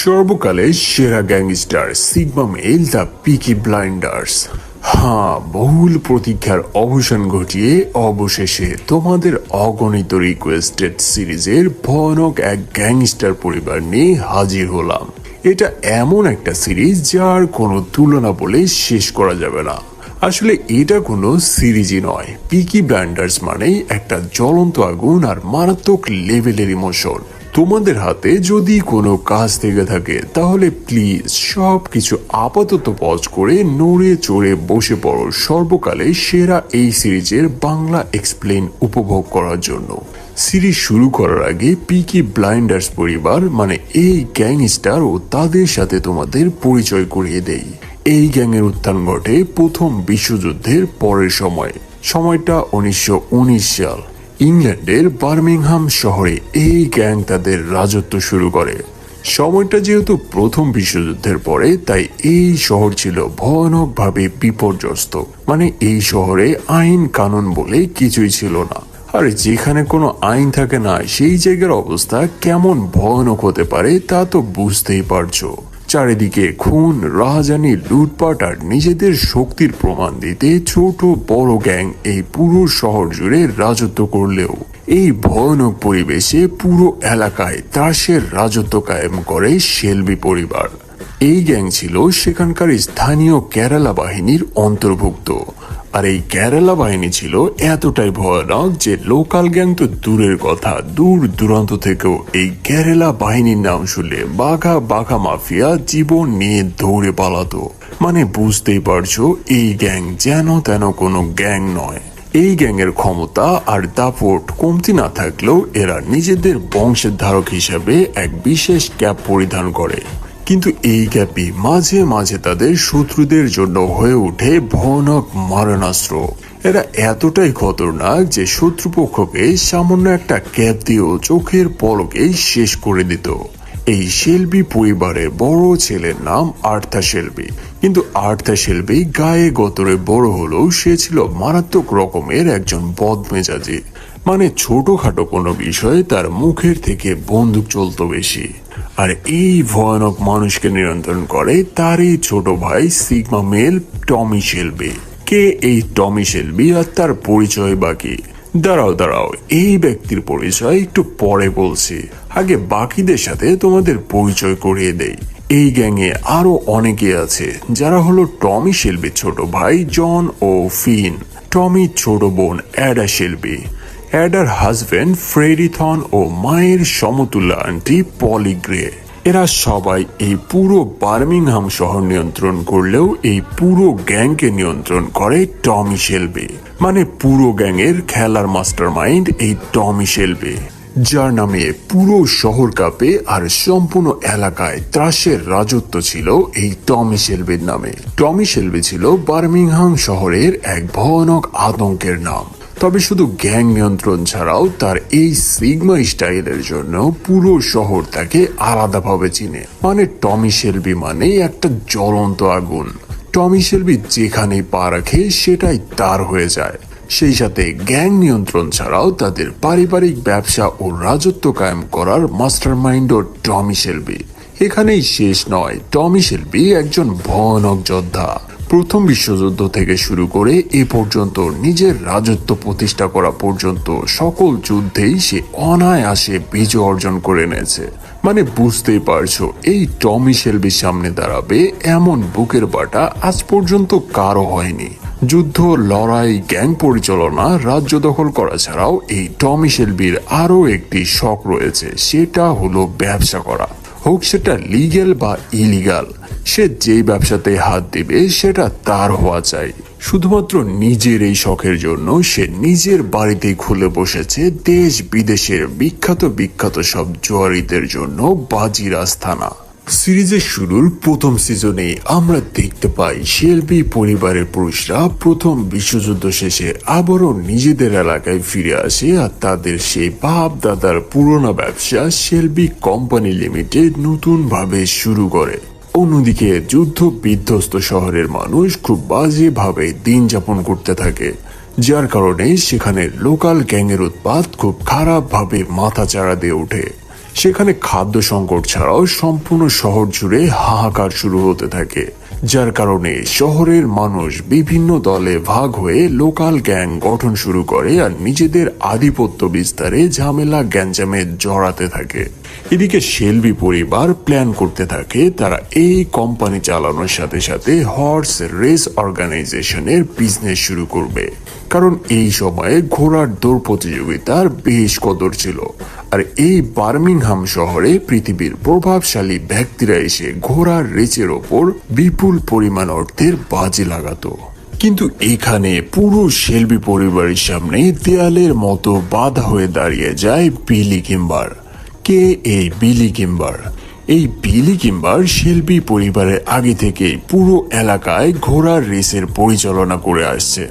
সর্বকালের সেরা gangster sigma male the Peaky Blinders. হ্যাঁ বহুল প্রতীক্ষার অবসান ঘটিয়ে অবশেষে তোমাদের অগণিত রিকোয়েস্টেড সিরিজের ভয়ানক এক গ্যাংস্টার পরিবার নিয়ে হাজির হলাম। এটা এমন একটা সিরিজ যার কোনো তুলনা বলে শেষ করা যাবে না। আসলে এটা কোনো সিরিজই নয়। পিকি ব্লাইন্ডার্স মানেই একটা জ্বলন্ত আগুন আর মারাত্মক লেভেলের ইমোশন তোমাদের হাতে যদি কোনো কাজ থেকে থাকে, তাহলে প্লিজ সব কিছু আপাতত পজ করে নড়ে চড়ে বসে পড়ো সর্বকালে সেরা এই সিরিজের বাংলা এক্সপ্লেন উপভোগ করার জন্য। সিরিজ শুরু করার আগে পিকি ব্লাইন্ডার্স পরিবার মানে এই গ্যাংস্টার ও তাদের সাথে তোমাদের পরিচয় করিয়ে দেই। এই গ্যাংয়ের উত্থান ঘটে প্রথম বিশ্বযুদ্ধের পরের সময়। সময়টা উনিশশো উনিশ সাল। ইংল্যান্ডের বার্মিংহাম শহরে এই গ্যাং তাদের রাজত্ব শুরু করে। সময়টা যেহেতু প্রথম বিশ্বযুদ্ধের পরে, তাই এই শহর ছিল ভয়ানকভাবে বিপর্যস্ত। মানে এই শহরে আইন কানুন বলে কিছুই ছিল না। আর যেখানে কোনো আইন থাকে না, সেই জায়গার অবস্থা কেমন ভয়ানক হতে পারে তা তো বুঝতেই পারছ। চারিদিকে খুন, রাহাজানি, লুটপাট আর নিজেদের শক্তির প্রমাণ দিতে ছোট বড় গ্যাং এই পুরো শহর জুড়ে রাজত্ব করলেও এই ভয়ানক পরিবেশে পুরো এলাকায় ত্রাসের রাজত্ব কায়েম করে শেলবি পরিবার। এই গ্যাং ছিল সেখানকার স্থানীয় কেরালা বাহিনীর অন্তর্ভুক্ত। আর এই কেরালা বাহিনী ছিল এতটাই ভয়ানক যে লোকাল গ্যাং তো দূরের কথা, দূর দূরান্ত থেকেও এই কেরালা বাহিনীর নাম শুনলে বাঘা বাঘা মাফিয়া জীবন নিয়ে দৌড়ে পালাতো। মানে বুঝতেই পারছ, এই গ্যাং যেন তেন কোনো গ্যাং নয়। এই গ্যাংয়ের ক্ষমতা আর দাপট কমতি না থাকলেও এরা নিজেদের বংশের ধারক হিসাবে এক বিশেষ ক্যাপ পরিধান করে। কিন্তু এই ক্যাপই মাঝে মাঝে তাদের শত্রুদের জন্য হয়ে ওঠে ভয়ানক মারণাস্ত্র। এরা এতটাই খতরনাক যে শত্রুপক্ষকে সামান্য একটা ক্যাপ দিয়েও চোখের পলকে শেষ করে দিত। এই শেলবি পরিবারের বড় ছেলের নাম আর্থা শেলবি। কিন্তু আর্থা শেলবি গায়ে গতরে বড় হলেও সে ছিল মারাত্মক রকমের একজন বদমেজাজি। মানে ছোটখাটো কোনো বিষয়ে তার মুখের থেকে বন্দুক চলতো বেশি। আর এই ভয়ানক মানুষকে নিয়ন্ত্রণ করে তারই ছোট ভাই সিগমা মেল টমি শেলবি। কে এই টমি শেলবি আর তার পরিচয় বাকি দাঁড়াও দাঁড়াও, এই ব্যক্তির পরিচয় একটু পরে বলছি। আগে বাকিদের সাথে তোমাদের পরিচয় করিয়ে দেই। এই গ্যাংয়ে আরও অনেকে আছে, যারা হলো টমি শেলবির ছোট ভাই জন ও ফিন। টমির ছোট বোন অ্যাডা শেলবি। অ্যাডার হাজবেন্ড ফ্রেডিথন ও মায়ের সমতুল্য আন্টি পলি গ্রে এরা সবাই এই পুরো বার্মিংহাম শহর নিয়ন্ত্রণ করলেও এই পুরো গ্যাংকে নিয়ন্ত্রণ করে টমি শেলবি। মানে পুরো গ্যাংয়ের খেলার মাস্টার মাইন্ড এই টমি শেলবি। যার নামে পুরো শহর কাপে আর সম্পূর্ণ এলাকায় ত্রাসের রাজত্ব ছিল এই টমি শেলবির নামে। টমি শেলবি ছিল বার্মিংহাম শহরের এক ভয়ানক আতঙ্কের নাম। তবে শুধু গ্যাং নিয়ন্ত্রণ ছাড়াও তার এই সিগমা স্টাইলের জন্য পুরো শহর তাকে আলাদাভাবে চিনে। মানে টমি শেলবি মানে একটা জ্বলন্ত আগুন। টমি শেলবি যেখানেই পা রাখে, সেটাই তার হয়ে যায়। সেই সাথে গ্যাং নিয়ন্ত্রণ ছাড়াও তাদের পারিবারিক ব্যবসা ও রাজত্ব কায়েম করার মাস্টার মাইন্ডও টমি শেলবি। এখানেই শেষ নয়, টমি শেলবি একজন ভয়ানক যোদ্ধা। প্রথম বিশ্বযুদ্ধ থেকে শুরু করে এ পর্যন্ত নিজের রাজত্ব প্রতিষ্ঠা করা পর্যন্ত সকল যুদ্ধেই সে অনায়াসে বিজয় অর্জন করে এনেছে। মানে বুঝতেই পারছ, এই টমি শেলবির সামনে দাঁড়াবে এমন বুকের বাটা আজ পর্যন্ত কারও হয়নি। যুদ্ধ, লড়াই, গ্যাং পরিচালনা, রাজ্য দখল করা ছাড়াও এই টমি শেলবির আরও একটি শখ রয়েছে, সেটা হলো ব্যবসা করা। হোক সেটা লিগ্যাল বা ইলিগাল সে যেই ব্যবসাতে হাত দিবে, সেটা তার হওয়া চাই। শুধুমাত্র নিজের এই শখের জন্য সে নিজের বাড়িতেই খুলে বসেছে দেশ বিদেশের বিখ্যাত বিখ্যাত সব জোয়ারিদের জন্য বাজির আস্থানা সিরিজের শুরুর প্রথম সিজনে আমরা দেখতে পাই শেলবি পরিবারের পুরুষরা প্রথম বিশ্বযুদ্ধ শেষে আবারও নিজেদের এলাকায় ফিরে আসে আর তাদের সেই বাপ দাদার পুরোনো ব্যবসা শেলবি কোম্পানি লিমিটেড নতুন ভাবে শুরু করে। অন্যদিকে যুদ্ধ বিধ্বস্ত শহরের মানুষ খুব বাজেভাবে দিন যাপন করতে থাকে, যার কারণে সেখানে লোকাল গ্যাংয়ের উৎপাত খুব খারাপভাবে মাথা চাড়া দিয়ে ওঠে। সেখানে খাদ্য সংকট ছাড়াও সম্পূর্ণ শহর জুড়ে হাহাকার শুরু হতে থাকে, যার কারণে শহরের মানুষ বিভিন্ন দলে ভাগ হয়ে লোকাল গ্যাং গঠন শুরু করে আর নিজেদের আধিপত্য বিস্তারে ঝামেলা গ্যাঞ্জামে জড়াতে থাকে। এদিকে শেলবি পরিবার প্ল্যান করতে থাকে তারা এই কোম্পানি চালানোর সাথে সাথে হর্স রেস অর্গানাইজেশনের বিজনেস শুরু করবে। কারণ এই সময়ে ঘোড়ার দৌড় প্রতিযোগিতার বেশ কদর ছিল। আর এই বার্মিংহাম শহরে পৃথিবীর প্রভাবশালী ব্যক্তিরা এসে ঘোড়ার রেচের ওপর বিপুল পরিমাণ অর্থের বাজি লাগাতো। কিন্তু এখানে পুরো শেলবি পরিবারের সামনে দেয়ালের মতো বাধা হয়ে দাঁড়িয়ে যায় বিলি কিম্বার। কে এই বিলি কিম্বার? এই বিলি কিম্বার শিল্পী পরিবারের আগে থেকে পুরো এলাকায় ঘোড়ার রেসের পরিচালনা করে আসছে।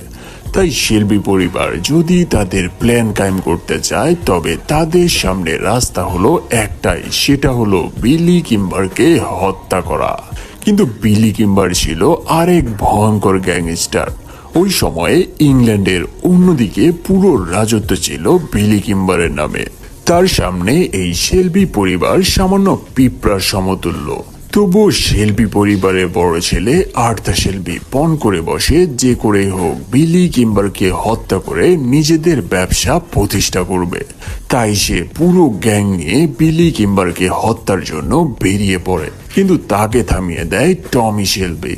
তাই শিল্পী পরিবার যদি তাদের প্ল্যান কায়েম করতে চায়, তবে তাদের সামনে রাস্তা হলো একটাই, সেটা হলো বিলি কিম্বারকে হত্যা করা। কিন্তু বিলি কিম্বার ছিল আরেক ভয়ঙ্কর গ্যাংস্টার। ওই সময়ে ইংল্যান্ডের অন্যদিকে পুরো রাজত্ব ছিল বিলি কিম্বারের নামে। তার সামনে এই শেলবি পরিবার সামান্য পিঁপড়ার সমতুল্য। তবুও শেলবি পরিবারের বড় ছেলে আর্থা শেলবি পণ করে বসে, যে করেই হোক বিলি কিম্বারকে হত্যা করে নিজেদের ব্যবসা প্রতিষ্ঠা করবে। তাই সে পুরো গ্যাং নিয়ে বিলি কিম্বারকে হত্যার জন্য বেরিয়ে পড়ে। কিন্তু তাকে থামিয়ে দেয় টমি শেলবি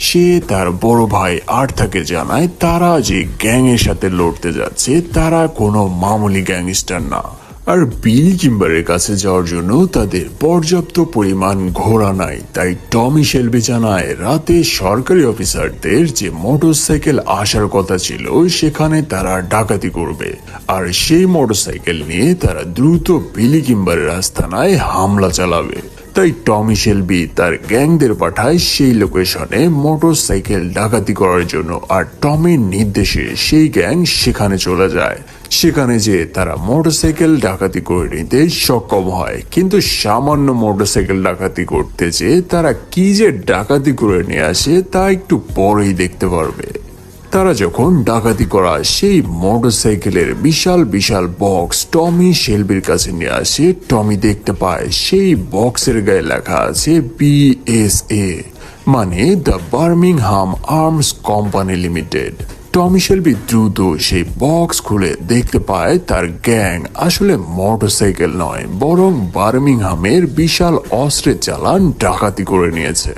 সে তার বড় ভাই আর্থাকে জানায়, তারা যে গ্যাংয়ের সাথে লড়তে যাচ্ছে, তারা কোনো মামুলি গ্যাংস্টার না। আর বিলি কিম্বারের কাছে যাওয়ার জন্য তাদের পর্যাপ্ত পরিমাণ ঘোড়া নাই। তাই টমি শেলবি জানায়, রাতে সরকারি অফিসারদের যে মোটরসাইকেল আসার কথা ছিল, সেখানে তারা ডাকাতি করবে। আর সেই মোটরসাইকেল নিয়ে তারা দ্রুত বিলি কিম্বারের আস্থানায় হামলা চালাবে। তাই টমি শেলবি তার গ্যাংদের পাঠায় সেই লোকেশনে মোটরসাইকেল ডাকাতি করার জন্য, আর টমির নির্দেশে সেই গ্যাং সেখানে চলে যায়। সেখানে যে তারা মোটরসাইকেল ডাকাতি করে নিতে সক্ষম হয়। কিন্তু সামান্য মোটরসাইকেল ডাকাতি করতে যে তারা কি যে ডাকাতি করে নিয়ে আসে তা একটু পরেই দেখতে পারবে। তারা যখন ডাকাতি করা সেই মোটরসাইকেলের বিশাল বিশাল বক্স টমি শেলবির কাছে নিয়ে আসে। টমি দেখতে পায় সেই বক্সের গায়ে লেখা আছে বিএসএ মানে the Birmingham Arms company limited. Tommy Shelby দ্রুত সেই বক্স খুলে দেখতে পায় তার গ্যাং আসলে মোটরসাইকেল নয়, বরং বার্মিংহামের বিশাল অস্ত্রের চালান ডাকাতি করে নিয়েছে।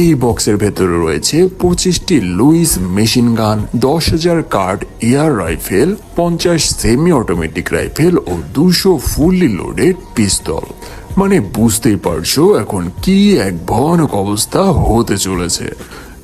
এই বক্সের ভেতরে রয়েছে পঁচিশটি লুইস মেশিন গান, দশ হাজার কার্ড, এয়ার রাইফেল, পঞ্চাশ সেমি অটোমেটিক রাইফেল ও দুশো ফুললি লোডেড পিস্তল। মানে বুঝতেই পারছ এখন কি এক ভয়ানক অবস্থা হতে চলেছে।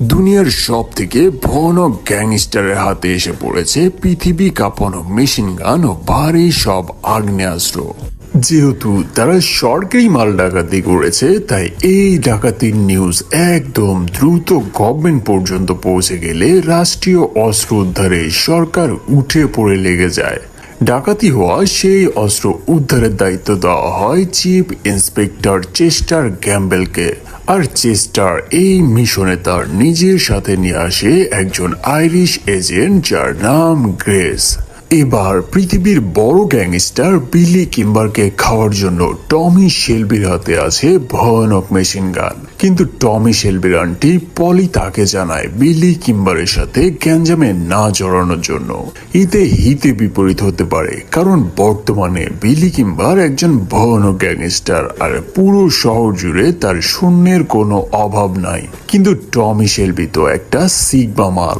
দুনিয়ার সব থেকে ভয়ানক গ্যাংস্টারের হাতে এসে পড়েছে পৃথিবী কাঁপানো মেশিন গান ও ভারী সব আগ্নেয়াস্ত্র। যেহেতু তারা সরকারি মাল ডাকাতি করেছে, তাই এই ডাকাতির নিউজ একদম দ্রুত গভর্নমেন্ট পর্যন্ত পৌঁছে গেলে রাষ্ট্রীয় অস্ত্র উদ্ধারে সরকার উঠে পড়ে লেগে যায়। ডাকাতি হওয়া সেই অস্ত্র উদ্ধারের দায়িত্ব দেওয়া হয় চিফ ইন্সপেক্টর চেস্টার গ্যাম্বেলকে আর চেস্টার এই মিশনে তার নিজের সাথে নিয়ে আসে একজন আইরিশ এজেন্ট যার নাম গ্রেস। এবার পৃথিবীর বড় গ্যাংস্টার বিলি কিম্বারকে খাওয়ার জন্য টমি শেলবির হাতে আছে ভয়ানক মেশিন গান। কিন্তু টমি শেলবির আন্টি পলি তাকে জানায় বিলি কিম্বারের সাথে গ্যাঞ্জামে না জড়ানোর জন্য। এতে হিতে বিপরীত হতে পারে, কারণ বর্তমানে বিলি কিম্বার একজন ভয়ানক গ্যাংস্টার আর পুরো শহর জুড়ে তার শূন্যের কোনো অভাব নাই। কিন্তু টমি শেলবি তো একটা সিগমা মাল।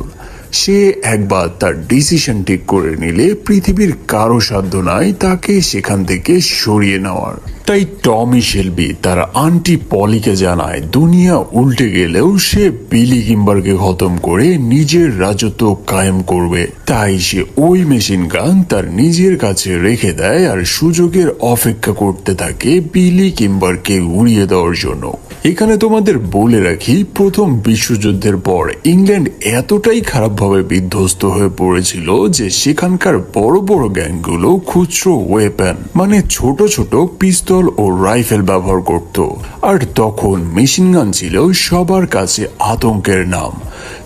সে একবার তার ডিসিশন ঠিক করে নিলে পৃথিবীর কারও সাধ্য নাই তাকে সেখান থেকে সরিয়ে নেওয়ার। তাই টমি শেলবি, তার আন্টি পলিকে জানায়, দুনিয়া উল্টে গেলেও সে বিলি কিম্বারকে খতম করে নিজের রাজত্ব কায়েম করবে। তাই সে ওই মেশিন গান তার নিজের কাছে রেখে দেয় আর সুযোগের অপেক্ষা করতে থাকে বিলি কিম্বারকে উড়িয়ে দেওয়ার জন্য। এখানে তোমাদের বলে রাখি, প্রথম বিশ্বযুদ্ধের পর ইংল্যান্ড এতটাই খারাপভাবে বিধ্বস্ত হয়ে পড়েছিল যে সেখানকার বড় বড় গ্যাংগুলো খুচরো ওয়েপেন মানে ছোট ছোট পিস্তল ও রাইফেল ব্যবহার করত। আর তখন মেশিন গান ছিল সবার কাছে আতঙ্কের নাম।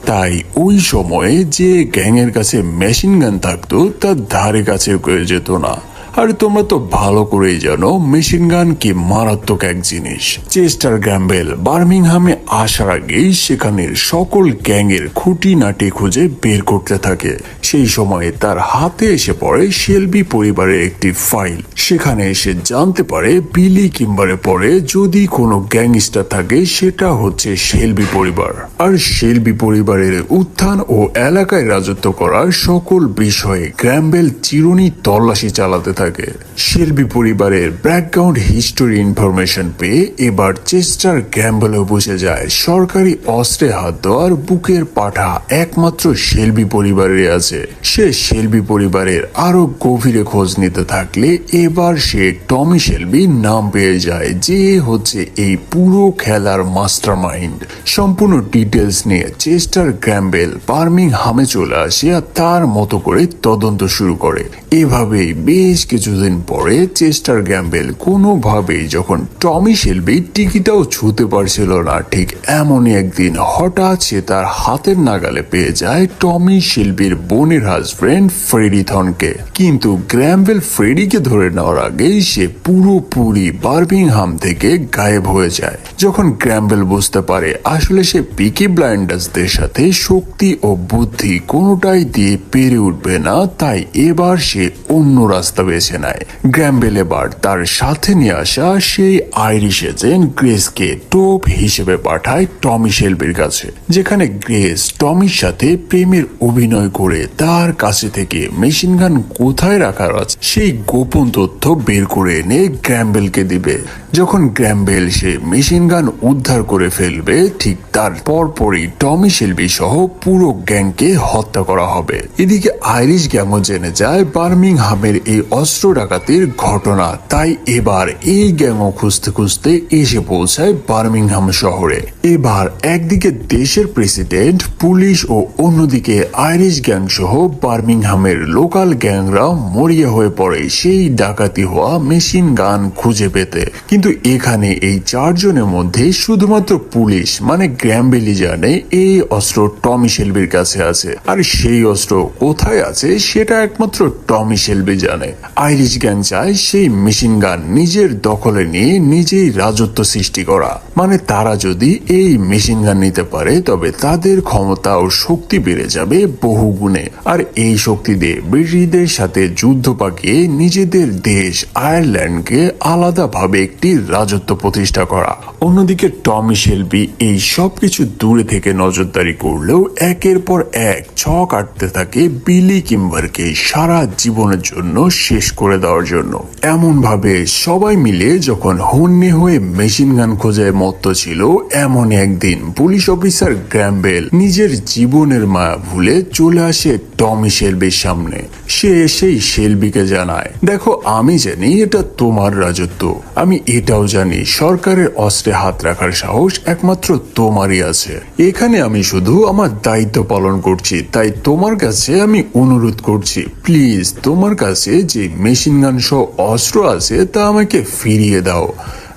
তাই ওই সময়ে যে গ্যাংয়ের কাছে মেশিন গান থাকতো, তার ধারে কাছে যেত না। আর তোমরা তো ভালো করেই জানো, মেশিন গান কি মারাত্মক এক জিনিস। চেস্টার গ্যাম্বেল বার্মিংহামে আসার আগেই সেখানের সকল গ্যাংয়ের খুঁটিনাটি খুঁজে বের করতে থাকে। সেই সময়ে তার হাতে এসে পড়ে শেলবি পরিবারের একটি ফাইল। সেখানে এসে জানতে পারে বিলি কিম্বারে পরে যদি কোনো গ্যাংস্টার থাকে, সেটা হচ্ছে শেলবি পরিবার। আর শেলবি পরিবারের উত্থান ও এলাকায় রাজত্ব করার সকল বিষয়ে গ্র্যাম্বেল চিরুনি তল্লাশি চালাতে থাকে। শেলবি পরিবারের ব্যাকগ্রাউন্ড হিস্টোরি ইনফরমেশন পেয়ে এবার চেস্টার গ্যাম্বেলও বুঝে যায়। সরকারি অস্ত্রে হাত দেওয়ার বুকের পাঠা একমাত্র শেলবি পরিবারের আছে। সে শেলবি পরিবারের আরও গভীরে খোঁজ নিতে থাকলে এবার সে টমি শেলবি নাম পেয়ে যায়, যে হচ্ছে এই পুরো খেলার মাস্টার মাইন্ড সম্পূর্ণ ডিটেলস নিয়ে চেস্টার গ্র্যাম্বেল বার্মিংহামে চলে আসে আর তার মতো করে তদন্ত শুরু করে। এভাবেই বেশ কিছুদিন পরে চেস্টার গ্যাম্বেল কোনোভাবেই যখন টমি শেলবি টিকিটাও ছুতে পারছিল না, ঠিক এমনই একদিন হঠাৎ সে তার হাতের নাগালে পেয়ে যায় টমি শিল্পীর বোনের হাজব্যান্ড ফ্রেডি থনকে কিন্তু গ্র্যাম্বেল ফ্রেডিকে ধরে নেওয়ার আগেই সে পুরোপুরি বার্মিংহাম থেকে গায়েব হয়ে যায়। যখন গ্র্যাম্বেল বুঝতে পারে আসলে সে পিকি ব্লাইন্ডার্সদের সাথে শক্তি ও বুদ্ধি কোনোটাই দিয়ে পেরে উঠবে না, তাই এবার সে অন্য রাস্তা নেয় গ্র্যাম্বেল এবার তার সাথে নিয়ে আসা সেই আইরিশ এজেন্ট গ্রেসকে টোপ হিসেবে পাঠায় টমি শেলবির কাছে, যেখানে গ্রেস টমির সাথে প্রেমের অভিনয় করে তার কাছে থেকে মেশিন গান কোথায় রাখার আছে সেই গোপন তথ্য বের করে এনে গ্র্যাম্বেলকে দিবে। যখন গ্র্যাম্বেল সে মেশিন গান উদ্ধার করে ফেলবে, ঠিক তার পরপরই টমি শেলবি সহ পুরো গ্যাংকে হত্যা করা হবে। এদিকে আইরিশ গ্যাংও জেনে যায় বার্মিংহামের এই অস্ত্র ডাকাতির ঘটনা। তাই এবার এই গ্যাংও খুঁজতে খুঁজতে এসে পৌঁছায় বার্মিংহাম শহরে। এবার একদিকে দেশের প্রেসিডেন্ট, পুলিশ ও অন্যদিকে আইরিশ গ্যাং সহ বার্মিংহামের লোকাল গ্যাংরা মরিয়া হয়ে পড়ে সেই ডাকাতি হওয়া মেশিন গান খুঁজে পেতে। কিন্তু এখানে এই চারজনের মধ্যে শুধুমাত্র পুলিশ মানে গ্র্যাম্বেলি জানে এই অস্ত্র টমি শেলবির কাছে আছে। আর সেই অস্ত্র কোথায় আছে, সেটা একমাত্র টমি শেলবি জানে। আইরিশ গ্যাং চায় সেই মেশিন গান নিজের দখলে নিয়ে নিজেই রাজত্ব সৃষ্টি করা। মানে তারা যদি এই মেশিন গান নিতে পারে, তবে তাদের ক্ষমতা ও শক্তি বেড়ে যাবে বহু গুণে। আর এই শক্তি দিয়ে ব্রিটিশদের সাথে যুদ্ধ পাকিয়ে নিজেদের দেশ আয়ারল্যান্ডকে আলাদাভাবে একটি রাজত্ব প্রতিষ্ঠা করা। অন্যদিকে টমি শেলবি এই সব কিছু দূরে থেকে নজরদারি করলেও একের পর এক ছক আটতে থাকে বিলি কিম্বারকে সারা জীবনের জন্য শেষ করে দেওয়ার জন্য। এমন ভাবে সবাই মিলে যখন হন্যে হয়ে মেশিন গান খোঁজায় মত্ত ছিল, এমন একদিন পুলিশ অফিসার গ্র্যাম্বেল নিজের জীবনের মায়া ভুলে চলে আসে টমি শেলবির সামনে। সে এসেই শেলবিকে জানায়, দেখো, আমি জানি এটা তোমার রাজত্ব। আমি এটাও জানি, সরকারের অস্ত্রে হাত রাখার সাহস একমাত্র তোমারই আছে। এখানে আমি শুধু আমার দায়িত্ব পালন করছি, তাই তোমার কাছে আমি অনুরোধ করছি। প্লিজ, তোমার কাছে যে মেশিন গান সহ অস্ত্র আছে তা আমাকে ফিরিয়ে দাও।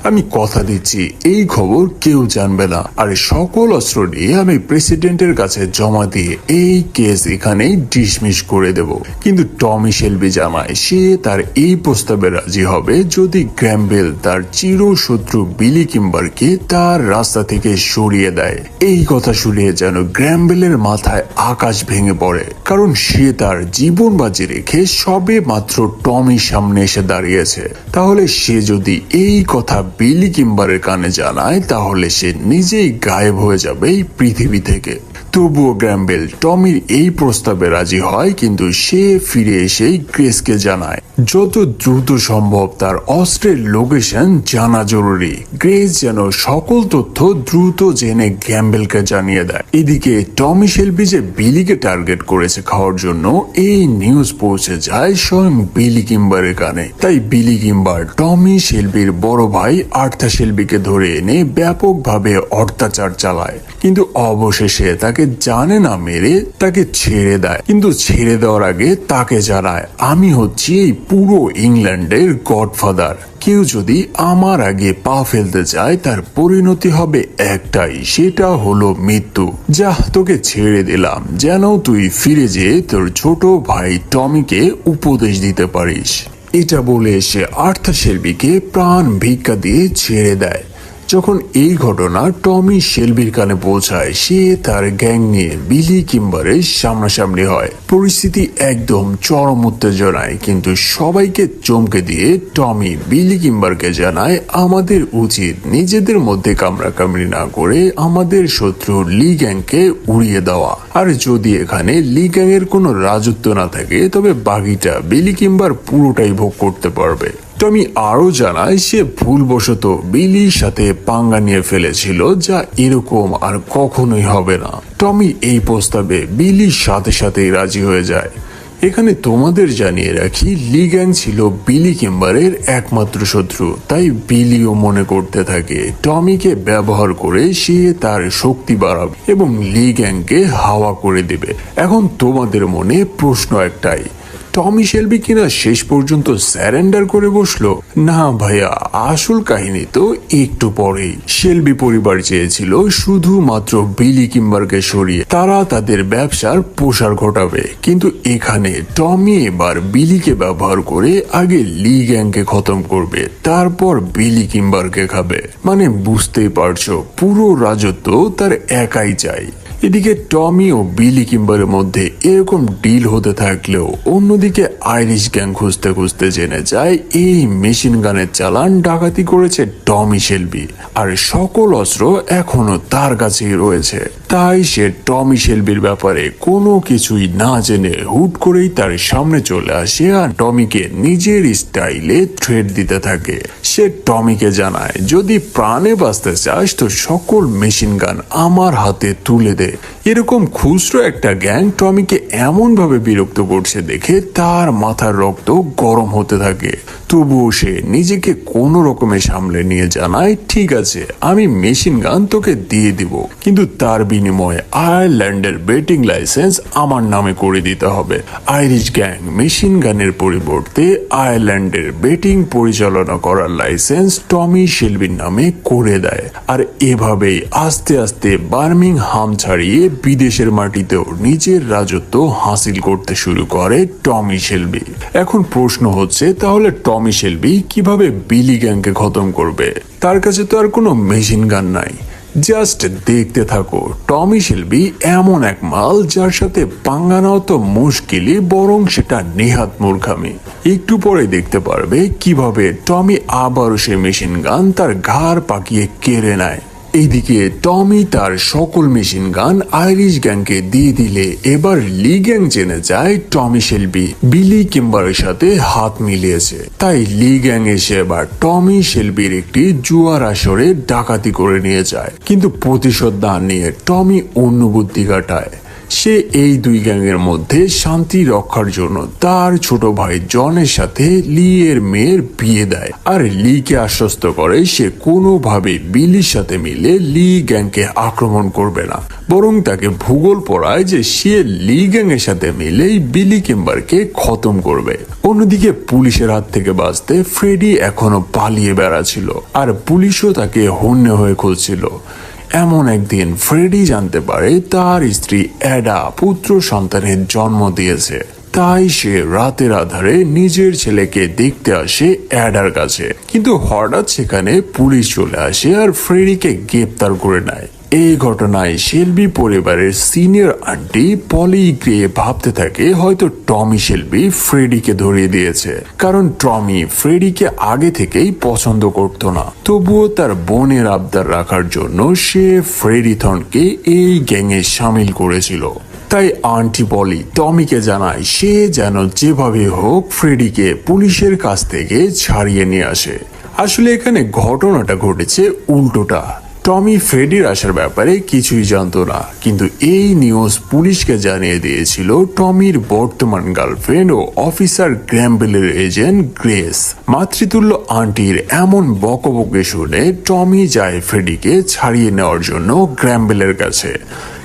আমি কথা দিচ্ছি। এই খবর কেউ জানবে না। আর সকল অস্ত্র নিয়ে আমি প্রেসিডেন্টের কাছে জমা দিয়ে এই কেস এখানেই ডিসমিস করে দেব। কিন্তু টমি শেলবি জানায় সে তার এই প্রস্তাবে রাজি হবে যদি গ্র্যাম্বেল তার চির শত্রু বিলি কিম্বারকে তার রাস্তা থেকে সরিয়ে দেয়। এই কথা শুনে যেন গ্র্যাম্বেলের মাথায় আকাশ ভেঙে পড়ে। কারণ সে তার জীবন বাজি রেখে সবে মাত্র টমির সামনে এসে দাঁড়িয়েছে। তাহলে সে যদি এই কথা বিলি কিম্বারের কানে জানায় তাহলে সে নিজেই গায়েব হয়ে যাবে এই পৃথিবী থেকে। তবুও গ্র্যাম্বেল টমির এই প্রস্তাবে রাজি হয়, কিন্তু সে ফিরে এসেই গ্রেসকে জানায়, যত দ্রুত সম্ভব তার অস্ত্রের লোকেশন জানা জরুরি। গ্রেস যেন সকল তথ্য দ্রুত জেনে গ্যাম্বেলকে জানিয়ে দেয়। এদিকে টমি শেলবি যে বিলিকে টার্গেট করেছে খাওয়ার জন্য, এই নিউজ পৌঁছে যায় স্বয়ং বিলি কিম্বারের কানে। তাই বিলি কিম্বার টমি শেলবির বড় ভাই আর্থা শেলবিকে ধরে এনে ব্যাপকভাবে অত্যাচার চালায়। কিন্তু অবশেষে তাকে জানে না মেরে তাকে ছেড়ে দেয়। কিন্তু ছেড়ে দেওয়ার আগে তাকে জানায়, আমি হচ্ছি এই পুরো ইংল্যান্ডের গডফাদার। কেউ যদি আমার আগে পা ফেলতে চায়, তার পরিণতি হবে একটাই, সেটা হলো মৃত্যু। যা তোকে ছেড়ে দিলাম। যেন তুই ফিরে যেয়ে তোর ছোট ভাই টমিকে উপদেশ দিতে পারিস। এটা বলে এসে আর্থার শেলবিকে প্রাণ ভিক্ষা দিয়ে ছেড়ে দেয়। যখন এই ঘটনা টমি শেলবির কানে পৌঁছায়, সে তার গ্যাং নিয়ে বিলি কিম্বারের সামনাসামনি হয়। পরিস্থিতি একদম চরম উত্তেজনায়, কিন্তু সবাইকে চমকে দিয়ে টমি বিলি কিম্বারকে জানায়, আমাদের উচিত নিজেদের মধ্যে কামড়াকামড়ি না করে আমাদের শত্রু লি গ্যাংকে উড়িয়ে দেওয়া। আর যদি এখানে লি গ্যাংয়ের কোনো রাজত্ব না থাকে, তবে বাকিটা বিলি কিম্বার পুরোটাই ভোগ করতে পারবে। টমি আরও জানায় সে ভুলবশত বিলির সাথে পাঙ্গা নিয়ে ফেলেছিল, যা এরকম আর কখনোই হবে না। টমি এই প্রস্তাবে বিলির সাথে সাথেই রাজি হয়ে যায়। এখানে তোমাদের জানিয়ে রাখি লি গ্যাং ছিল বিলি কিম্বারের একমাত্র শত্রু, তাই বিলিও মনে করতে থাকে। টমিকে ব্যবহার করে সে তার শক্তি বাড়াবে এবং লি গ্যাংকে হাওয়া করে দেবে। এখন তোমাদের মনে প্রশ্ন একটাই টমি শেলবি কিনা শেষ পর্যন্ত স্যারেন্ডার করে বসল। না ভাইয়া, আসল কাহিনী তো একটু পরেই। শেলবি পরিবার চেয়েছিল শুধুমাত্র বিলি কিম্বারকে সরিয়ে। তারা তাদের ব্যবসার প্রসার ঘটাবে। কিন্তু এখানে টমি এবার বিলিকে ব্যবহার করে আগে লি গ্যাংকে খতম করবে। তারপর বিলি কিম্বারকে খাবে। মানে বুঝতেই পারছ, পুরো রাজত্ব তার একাই চাই। এদিকে টমি ও বিলি কিম্বারের মধ্যে এরকম ডিল হতে থাকলেও অন্যদিকে আইরিশ গ্যাং খুঁজতে খুঁজতে জেনে যায়, এই মেশিন গানের চালান ডাকাতি করেছে টমি শেলবি। আর সকল অস্ত্র এখনও তার কাছেই রয়েছে। তাই সে টমি শেলবির ব্যাপারে কোনো কিছুই না জেনে হুট করেই তার সামনে চলে আসে আর টমিকে নিজের স্টাইলে থ্রেড দিতে থাকে। সে টমিকে জানায়, যদি প্রাণে বাঁচতে চাস তো সকল মেশিন গান আমার হাতে তুলে দে। এরকম খুচরো একটা গ্যাং টমিকে এমন ভাবে বিরক্ত করছে দেখে তার মাথার রক্ত গরম হতে থাকে। তবুও সে নিজেকে কোনো রকমে সামলে নিয়ে জানায়, ঠিক আছে, আমি মেশিন গান তোকে দিয়ে দিব, কিন্তু তার বিনিময়ে আয়ারল্যান্ডের বেটিং লাইসেন্স আমার নামে করে দিতে হবে। আইরিশ গ্যাং মেশিন গানের পরিবর্তে আয়ারল্যান্ডের বেটিং পরিচালনা করার লাইসেন্স টমি শেলবির নামে করে দেয়, আর এভাবেই আস্তে আস্তে বার্মিং হাম ছাড়িয়ে বিদেশের মাটিতেও নিজের রাজত্ব হাসিল করতে শুরু করে টমি শেলবি। এখন প্রশ্ন হচ্ছে, তাহলে টমি শেলবি কীভাবে বিলি গ্যাংকে খতম করবে? তার কাছে তো আর কোনো মেশিন গান নাই। জাস্ট দেখতে থাকো টমি শিল্পী এমন এক মাল যার সাথে পাঙ্গা নেওয়া তো মুশকিলই, বরং সেটা নেহাত মূর্খামি। একটু পরে দেখতে পারবে কীভাবে টমি আবারও সে মেশিন গান তার ঘাড় পাকিয়ে কেড়ে নেয়। এইদিকে টমি তার সকল মেশিন গান আইরিশ গ্যাংকে দিয়ে দিলে এবার লি গ্যাং জেনে যায় টমি শেলবি বিলি কিম্বারের সাথে হাত মিলিয়েছে। তাই লি গ্যাং এসে এবার টমি শেলবির একটি জুয়ার আসরে ডাকাতি করে নিয়ে যায়। কিন্তু প্রতিশোধ না নিয়ে টমি অন্য বুদ্ধি কাটায়। সে এই দুই গ্যাংয়ের মধ্যে শান্তি রক্ষার জন্য তার ছোট ভাই জনের সাথে লি এর মেয়ের বিয়ে দেয়। আর লিকে আশ্বস্ত করে সে কোনোভাবে বিলির সাথে মিলে লি গ্যাংকে আক্রমণ করবে না। বরং তাকে ভূগোল পড়ায় যে সে লি গ্যাংয়ের সাথে মিলেই বিলি কিম্বারকে খতম করবে। অন্যদিকে পুলিশের হাত থেকে বাঁচতে ফ্রেডি এখনও পালিয়ে বেড়াচ্ছিল। আর পুলিশও তাকে হন্য হয়ে খুঁজছিল এমন একদিন ফ্রেডি জানতে পারে তার স্ত্রী অ্যাডা পুত্র সন্তানের জন্ম দিয়েছে। তাই সে রাতের আধারে নিজের ছেলেকে দেখতে আসে অ্যাডার কাছে। কিন্তু হঠাৎ সেখানে পুলিশ চলে আসে আর ফ্রেডিকে গ্রেপ্তার করে নেয়। এই ঘটনায় শেলবি পরিবারের সিনিয়র আন্টি পলি গ্রে ভাবতে থাকে, হয়তো টমি শেলবি ফ্রেডিকে ধরিয়ে দিয়েছে। কারণ টমি ফ্রেডিকে আগে থেকেই পছন্দ করত না। তবুও তার বোনের আবদার রাখার জন্য সে ফ্রেডিথনকে এই গ্যাংয়ে সামিল করেছিল। তাই আন্টি পলি টমিকে জানায়, সে যেন যেভাবে হোক ফ্রেডিকে পুলিশের কাছ থেকে ছাড়িয়ে নিয়ে আসে। আসলে এখানে ঘটনাটা ঘটেছে উল্টোটা। টমি ফ্রেডির আসার ব্যাপারে কিছুই জানত না, কিন্তু এই নিউজ পুলিশকে জানিয়ে দিয়েছিল টমির বর্তমান গার্লফ্রেন্ড ও অফিসার গ্র্যাম্বেলের এজেন্ট গ্রেস মাতৃতুল্য আন্টির এমন বকবকে শুনে টমি যায় ফ্রেডিকে ছাড়িয়ে নেওয়ার জন্য গ্র্যাম্বেলের কাছে।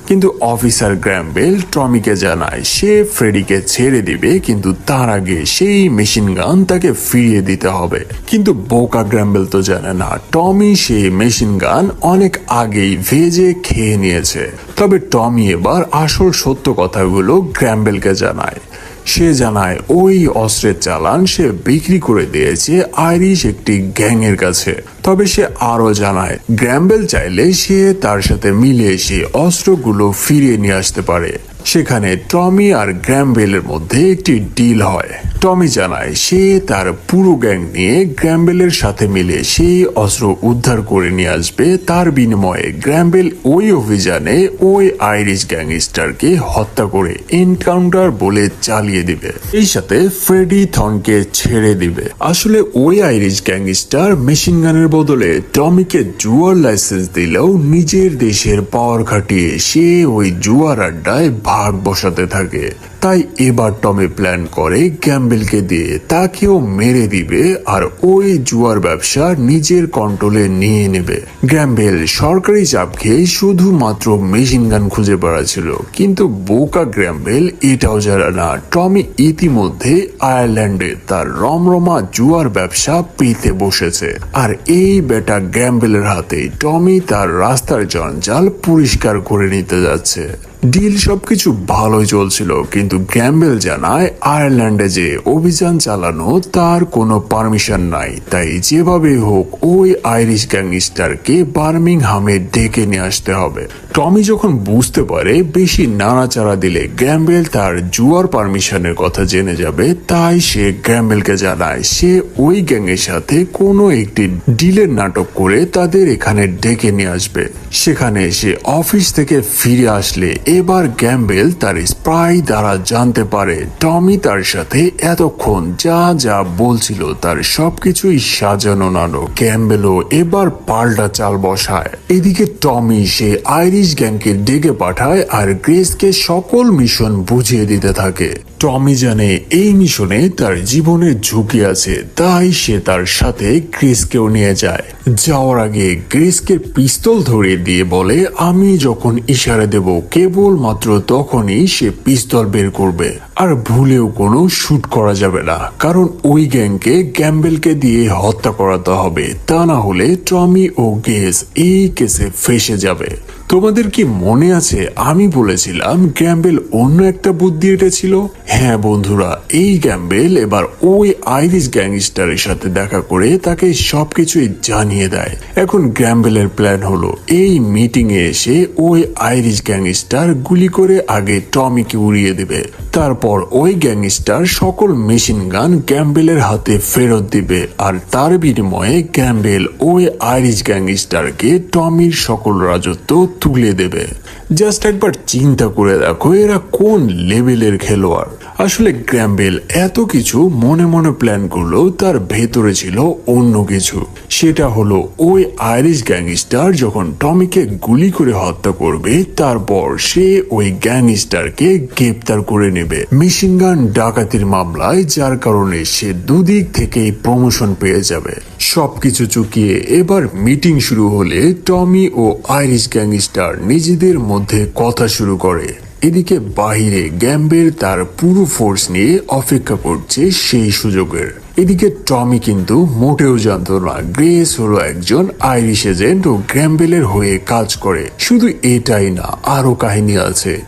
কিন্তু অফিসার গ্র্যাম্বেল টমিকে জানায়, সে ফ্রেডিকে ছেড়ে দিবে, কিন্তু তার আগে সেই মেশিন গান তাকে ফিরিয়ে দিতে হবে। কিন্তু বোকা গ্র্যাম্বেল তো জানে না, টমি সেই মেশিন গান অনেক আগেই ভেজে খেয়ে নিয়েছে। তবে টমি এবার আসল সত্য কথাগুলো গ্র্যাম্বেলকে জানায়। সে জানায়, ওই অস্ত্রের চালান সে বিক্রি করে দিয়েছে আইরিশ একটি গ্যাংয়ের কাছে। তবে সে আরও জানায়, গ্র্যাম্বেল চাইলে সে তার সাথে মিলে সে অস্ত্রগুলো ফিরিয়ে নিয়ে আসতে পারে। সেখানে টমি আর গ্র্যাম্বেলের মধ্যে একটি ডিল হয়। টমি জানায়, সে তার পুরো গ্যাং নিয়ে গ্র্যাম্বেলের সাথে মিলে সেই অস্ত্র উদ্ধার করে নিয়ে আসবে। তার বিনিময়ে গ্র্যাম্বেল ওই অভিযানে ওই আইরিশ গ্যাংস্টারকে হত্যা করে এনকাউন্টার বলে চালিয়ে দিবে। এই সাথে ফ্রেডি থনকে ছেড়ে দিবে। আসলে ওই আইরিশ গ্যাংস্টার মেশিন গানের বদলে টমিকে জুয়ার লাইসেন্স দিলেও নিজের দেশের পাওয়ার খাটিয়ে সে ওই জুয়ার আড্ডায় ভাগ বসাতে থাকে। তাই এবার টমি প্ল্যান করে গ্যাম্বেলকে দিয়ে তাকেও মেরে দিবে আর ওই জুয়ার ব্যবসা নিজের কন্ট্রোলে নিয়ে নেবে। গ্যাম্বেল সরকারি চাপ খেয়ে শুধুমাত্র মেশিন গান খুঁজে বেড়াচ্ছিল। কিন্তু বোকা গ্যাম্বেল এটাও জানে না, টমি ইতিমধ্যে আয়ারল্যান্ডে তার রমরমা জুয়ার ব্যবসা পেতে বসেছে। আর এই বেটা গ্যাম্বেলের হাতে টমি তার রাস্তার জঞ্জাল পরিষ্কার করে নিতে যাচ্ছে। ডিল সবকিছু ভালোই চলছিল, কিন্তু গ্যাম্বেল জানায় আয়ারল্যান্ডে যে অভিযান চালানো তার কোনো পারমিশন নাই। তাই যেভাবে হোক ওই আইরিশ গ্যাংস্টারকে বার্মিংহামে ডেকে নিয়ে আসতে হবে। টমি যখন বুঝতে পারে, বেশি নাড়াচাড়া দিলে গ্যাম্বেল তার জুয়ার পারমিশনের কথা জেনে যাবে, তাই সে গ্যাম্বেলকে জানায়, সে ওই গ্যাংয়ের সাথে কোনো একটি ডিলের নাটক করে তাদের এখানে ডেকে নিয়ে আসবে। সেখানে সে অফিস থেকে ফিরে আসলে, এবার গ্যাম্বেল তার স্প্রাই দ্বারা জানতে পারে টমি তার সাথে এতক্ষণ যা যা বলছিল তার সবকিছুই সাজানো নানো গ্যাম্বেলও এবার পাল্টা চাল বসায়। এদিকে টমি সে আইরিশ গ্যাংকে ডেকে পাঠায় আর গ্রেসকে সকল মিশন বুঝিয়ে দিতে থাকে। টমি জানে এই মিশনে তার জীবনের ঝুঁকি আছে, তাই সে তার সাথে গ্রেসকেও নিয়ে যায়। যাওয়ার আগে গ্রেসকে পিস্তল ধরিয়ে দিয়ে বলে, আমি যখন ইশারা দেব কেবল মাত্র তখনই সে পিস্তল বের করবে। আর ভুলেও কোনো শুট করা যাবে না, কারণ ওই গ্যাংকে গ্যাম্বেলকে দিয়ে হত্যা করাতে হবে। তা না হলে টমি ও গেস এই কেসে ফেসে যাবে। তোমাদের কি মনে আছে? আমি বলেছিলাম গ্যাম্বেল অন্য একটা বুদ্ধি এটেছিল হ্যাঁ বন্ধুরা, এই গ্যাম্বেল এবার ওই আইরিশ গ্যাংস্টারের সাথে দেখা করে তাকে সবকিছুই জানিয়ে দেয়। এখন গ্যাম্বেলের প্ল্যান হলো, এই মিটিং এ এসে ওই আইরিশ গ্যাংস্টার গুলি করে আগে টমিকে উড়িয়ে দেবে। তারপর ওই গ্যাংস্টার সকল মেশিন গান গ্যাম্বেলের হাতে ফেরত দিবে। আর তার বিনিময়ে গ্যাম্বেল ওই আইরিশ গ্যাংস্টারকে টমির সকল রাজত্ব তুলে দেবে। জাস্ট একবার চিন্তা করে দেখো এরা কোন লেভেলের খেলোয়াড়? আসলে গ্র্যাম্বেল এত কিছু মনে মনে প্ল্যান করলেও তার ভেতরে ছিল অন্য কিছু। সেটা হলো ওই আইরিশ গ্যাংস্টার যখন টমিকে গুলি করে হত্যা করবে, তারপর সে ওই গ্যাংস্টারকে গ্রেপ্তার করে নেবে। মেশিনগান ডাকাতির মামলায়, যার কারণে সে দুদিক থেকেই প্রমোশন পেয়ে যাবে। সবকিছু চুকিয়ে এবার মিটিং শুরু হলে টমি ও আইরিশ গ্যাংস্টার নিজেদের মধ্যে কথা শুরু করে। এদিকে বাহিরে গ্যাম্বেল তার পুরো ফোর্স নিয়ে অপেক্ষা করছে সেই সুযোগের। এদিকে টমি কিন্তু মোটেও জানতো না, গ্রেস হলো একজন আইরিশ এজেন্ট ও গ্যাম্বেলের হয়ে কাজ করে। শুধু এটাই না, আরও কাহিনী আছে।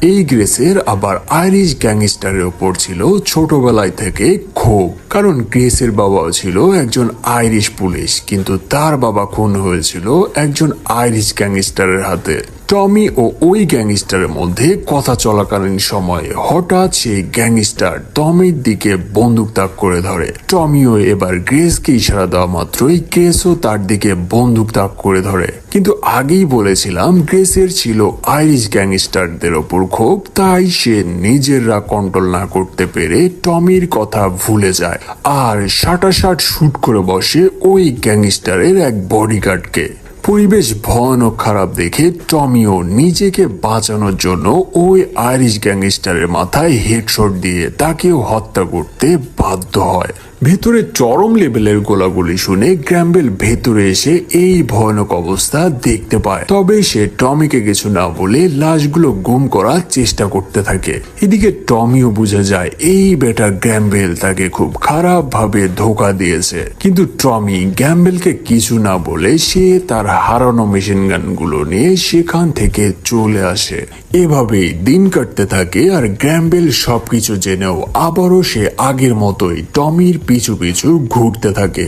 এই গ্রেসের আবার আইরিশ গ্যাংস্টারের ওপর ছিল ছোটবেলায় থেকে ক্ষোভ। কারণ গ্রেসের বাবাও ছিল একজন আইরিশ পুলিশ, কিন্তু তার বাবা খুন হয়েছিল একজন আইরিশ গ্যাংস্টারের হাতে। টমি ও ওই গ্যাংস্টারের মধ্যে কথা চলাকালীন সময়ে হঠাৎ সেই গ্যাংস্টার টমির দিকে বন্দুক তাক করে ধরে। টমিও এবার গ্রেসকে ইশারা দেওয়া মাত্রই গ্রেসও তার দিকে বন্দুক তাক করে ধরে। কিন্তু আগেই বলেছিলাম, গ্রেসের ছিল আইরিশ গ্যাংস্টারদের ওপর ক্ষোভ, তাই সে নিজেররা কন্ট্রোল না করতে পেরে টমির কথা ভুলে যায়। আর সাটাসাট শুট করে বসে ওই গ্যাংস্টারের এক বডিগার্ডকে পরিবেশ ভয়ানক খারাপ দেখে টমিও নিজেকে বাঁচানোর জন্য ওই আইরিশ গ্যাংস্টারের মাথায় হেডশট দিয়ে তাকেও হত্যা করতে বাধ্য হয়। ভেতরে চরম লেভেলের গোলাগুলি শুনে গ্র্যাম্বেল ভেতরে এসে এই ভয়ানক অবস্থা দেখতে পায়। তবে সে টমিকে কিছু না বলে লাশগুলো গুম করার চেষ্টা করতে থাকে। এদিকে টমিও বুঝে যায়, এই বেটা গ্র্যাম্বেল তাকে খুব খারাপ ভাবে ধোকা দিয়েছে। কিন্তু টমি গ্যাম্বেলকে কিছু না বলে সে তার হারানো মেশিন গানগুলো নিয়ে সেখান থেকে চলে আসে। এভাবেই দিন কাটতে থাকে আর গ্র্যাম্বেল সবকিছু জেনেও আবারও সে আগের মতোই টমির পিছু পিছু ঘুরতে থাকে।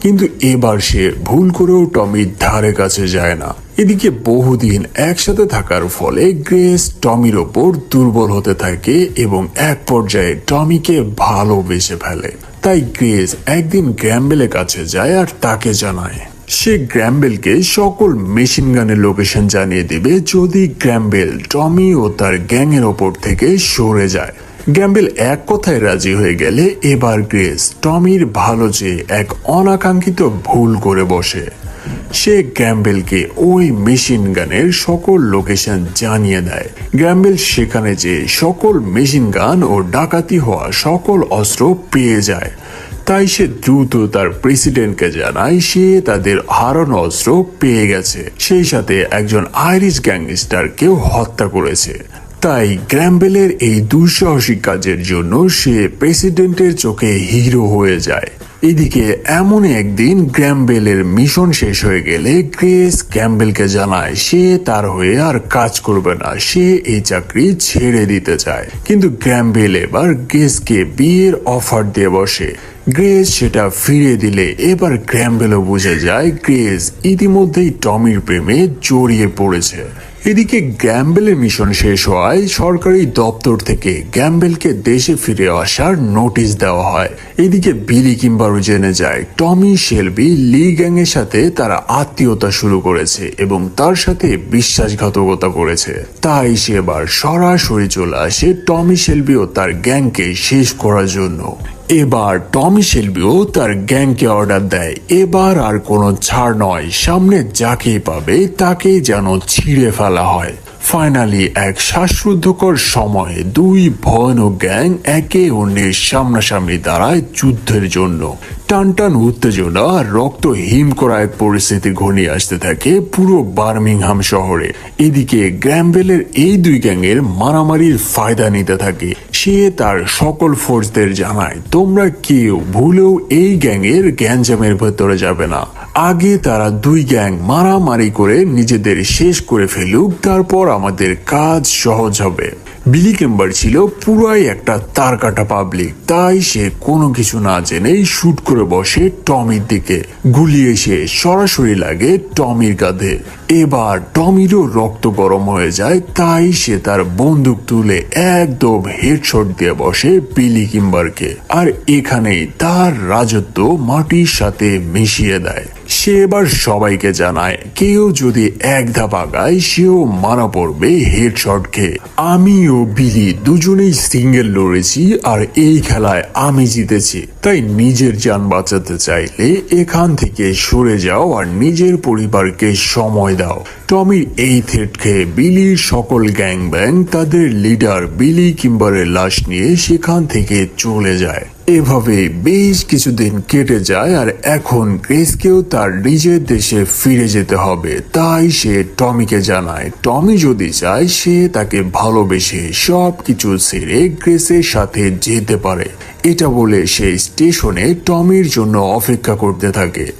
কিন্তু এবার সে ভুল করেও টমির ধারে কাছে যায় না। এদিকে বহুদিন একসাথে থাকার ফলে গ্রেস টমির ওপর দুর্বল হতে থাকে এবং এক পর্যায়ে টমিকে ভালোবেসে ফেলে। তাই গ্রেস একদিন গ্র্যাম্বেলের কাছে যায় আর তাকে জানায়, সে গ্র্যাম্বেলকে সকল মেশিন গানের লোকেশন জানিয়ে দেবে যদি গ্র্যাম্বেল টমি ও তার গ্যাংয়ের ওপর থেকে সরে যায়। গ্যাম্বেল এক কথায় রাজি হয়ে গেলে এবার গ্রেস টমির ভালো যে এক অনাকাঙ্ক্ষিত ভুল করে বসে। সে গ্যাম্বেলকে ওই মেশিন গানের সকল লোকেশন জানিয়ে দেয়। গ্যাম্বেল সেখানে যে সকল মেশিন গান ও ডাকাতি হওয়া সকল অস্ত্র পেয়ে যায়। তাই সে দ্রুত তার প্রেসিডেন্টকে জানায় সে তাদের হারানো অস্ত্র পেয়ে গেছে। সেই সাথে একজন আইরিশ গ্যাংস্টারকেও হত্যা করেছে। তাই গ্র্যাম্বেলের এই দুঃসাহসিক কাজের জন্য সে প্রেসিডেন্টের চোখে হিরো হয়ে যায়। এদিকে এমন একদিন গ্র্যাম্বেলের মিশন শেষ হয়ে গেলে গ্রেস ক্যাম্বেলকে জানায়, সে তার হয়ে আর কাজ করবে না, সে এই চাকরি ছেড়ে দিতে চায়। কিন্তু গ্র্যাম্বেল এবার গ্রেসকে বিয়ের অফার দিয়ে বসে। গ্রেস সেটা ফিরে দিলে এবার গ্র্যাম্বেলও বুঝে যায়, গ্রেস ইতিমধ্যেই টমির প্রেমে জড়িয়ে পড়েছে। এদিকে গ্যাম্বেলের মিশন শেষ হওয়ায় সরকারি দপ্তর থেকে গ্যাম্বেলকে দেশে ফিরে আসার নোটিশ দেওয়া হয়। এদিকে বিলি কিম্বারও জেনে যায়, টমি শেলবি লি গ্যাংয়ের সাথে তারা আত্মীয়তা শুরু করেছে এবং তার সাথে বিশ্বাসঘাতকতা করেছে। তাই সে এবার সরাসরি চলে আসে টমি শেলবি ও তার গ্যাংকে শেষ করার জন্য। এবার টমি শেলবিও তার গ্যাংকে অর্ডার দেয়। এবার আর কোনো ছাড় নয়। সামনে যাকেই পাবে, তাকেই যেন ছিঁড়ে ফেলা হয়। ফাইনালি এক শ্বাসরুদ্ধকর সময়ে দুই ভয়ানক গ্যাং একে অন্যের সামনাসামনি দাঁড়ায় যুদ্ধের জন্য। টানটান উত্তেজনা আর রক্ত হিম করা এক পরিস্থিতি ঘনিয়ে আসতে থাকে পুরো বার্মিংহাম শহরে। এদিকে গ্র্যাম্বেলের এই দুই গ্যাংয়ের মারামারির ফায়দা নিতে থাকে। সে তার সকল ফোর্সদের জানায়, তোমরা কেউ ভুলেও এই গ্যাংয়ের গ্যাঞ্জামের ভেতরে যাবে না। আগে তারা দুই গ্যাং মারামারি করে নিজেদের শেষ করে ফেলুক, তারপর আমাদের কাজ সহজ হবে। বিলি কেম্বার ছিল পুরাই একটা তার কাটা পাবলিক তাই সে কোনো কিছু না জেনেই শুট করে বসে টমির দিকে। গুলি এসে সরাসরি লাগে টমির কাঁধে। এবার টমিরও রক্ত গরম হয়ে যায়, তাই সে তার বন্দুক তুলে একদম হেডশট দিয়ে বসে বিলি কিম্বারকে। আর এখানেই তার রাজত্ব মাটির সাথে মিশিয়ে দেয়। সে এবার সবাইকে জানায়, কেউ যদি এক ধাপ আগায়, সেও মারা পড়বে হেডশট খেয়ে আমি ও বিলি, দুজনেই সিঙ্গেল লড়েছি, আর এই খেলায় আমি জিতেছি। তাই নিজের যান বাঁচাতে চাইলে এখান থেকে সরে যাও আর নিজের পরিবারকে সময় দাও। টমির এই থ্রেট খেয়ে বিলির সকল গ্যাং ব্যাং তাদের লিডার বিলি কিম্বারের লাশ নিয়ে সেখান থেকে চলে যায়। এভাবে বেশ কিছুদিন কেটে যায় আর এখন গ্রেসকেও তার নিজের দেশে ফিরে যেতে হবে। তাই সে টমিকে জানায়, টমি যদি চায়, সে তাকে ভালোবেসে সব কিছু ছেড়ে গ্রেসের সাথে যেতে পারে। এটা বলে সে স্টেশনে টমির জন্য অপেক্ষা করতে থাকে।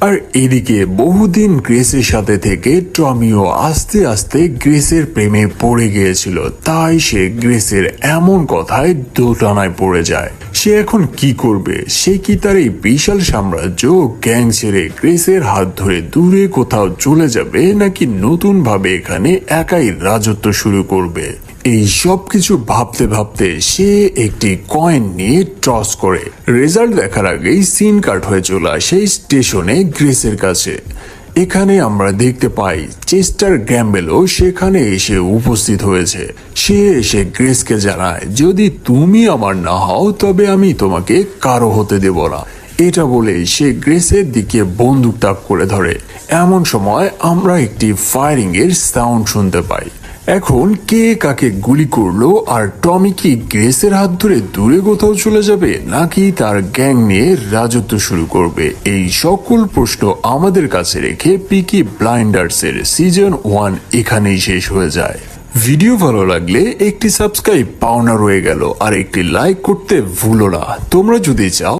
আর এদিকে বহুদিন গ্রেসের সাথে থেকে টমিও আস্তে আস্তে গ্রেসের প্রেমে পড়ে গিয়েছিল। তাই সে গ্রেসের এমন কথায় দোটানায় পড়ে যায়। সে এখন কি করবে? সে কি তার এই বিশাল সাম্রাজ্য গ্যাং ছেড়ে গ্রেসের হাত ধরে দূরে কোথাও চলে যাবে নাকি নতুন ভাবে এখানে একাই রাজত্ব শুরু করবে? এই সব কিছু ভাবতে ভাবতে সে একটি কয়েন নিয়ে টস করে। রেজাল্ট দেখার আগেই সিন কাট হয়ে চলে আসে স্টেশনে গ্রেসের কাছে। এখানে আমরা দেখতে পাই চেস্টার গ্যাম্বেলও সেখানে এসে উপস্থিত হয়েছে। সে এসে গ্রেসকে জানায়, যদি তুমি আমার না হও, তবে আমি তোমাকে কারও হতে দেব না। এটা বলে সে গ্রেসের দিকে বন্দুক তাক করে ধরে। এমন সময় আমরা একটি ফায়ারিং এর সাউন্ড শুনতে পাই। এখন কে কাকে গুলি করল আর টমি কি গ্রেসের হাত ধরে দূরে কোথাও চলে যাবে নাকি তার গ্যাং নিয়ে রাজত্ব শুরু করবে? এই সকল প্রশ্ন আমাদের কাছে রেখে পিকি ব্লাইন্ডার্স এর সিজন ওয়ান এখানেই শেষ হয়ে যায়। ভিডিও ভালো লাগলে একটি সাবস্ক্রাইব পাওনা রয়ে গেল আর একটি লাইক করতে ভুলো না। তোমরা যদি চাও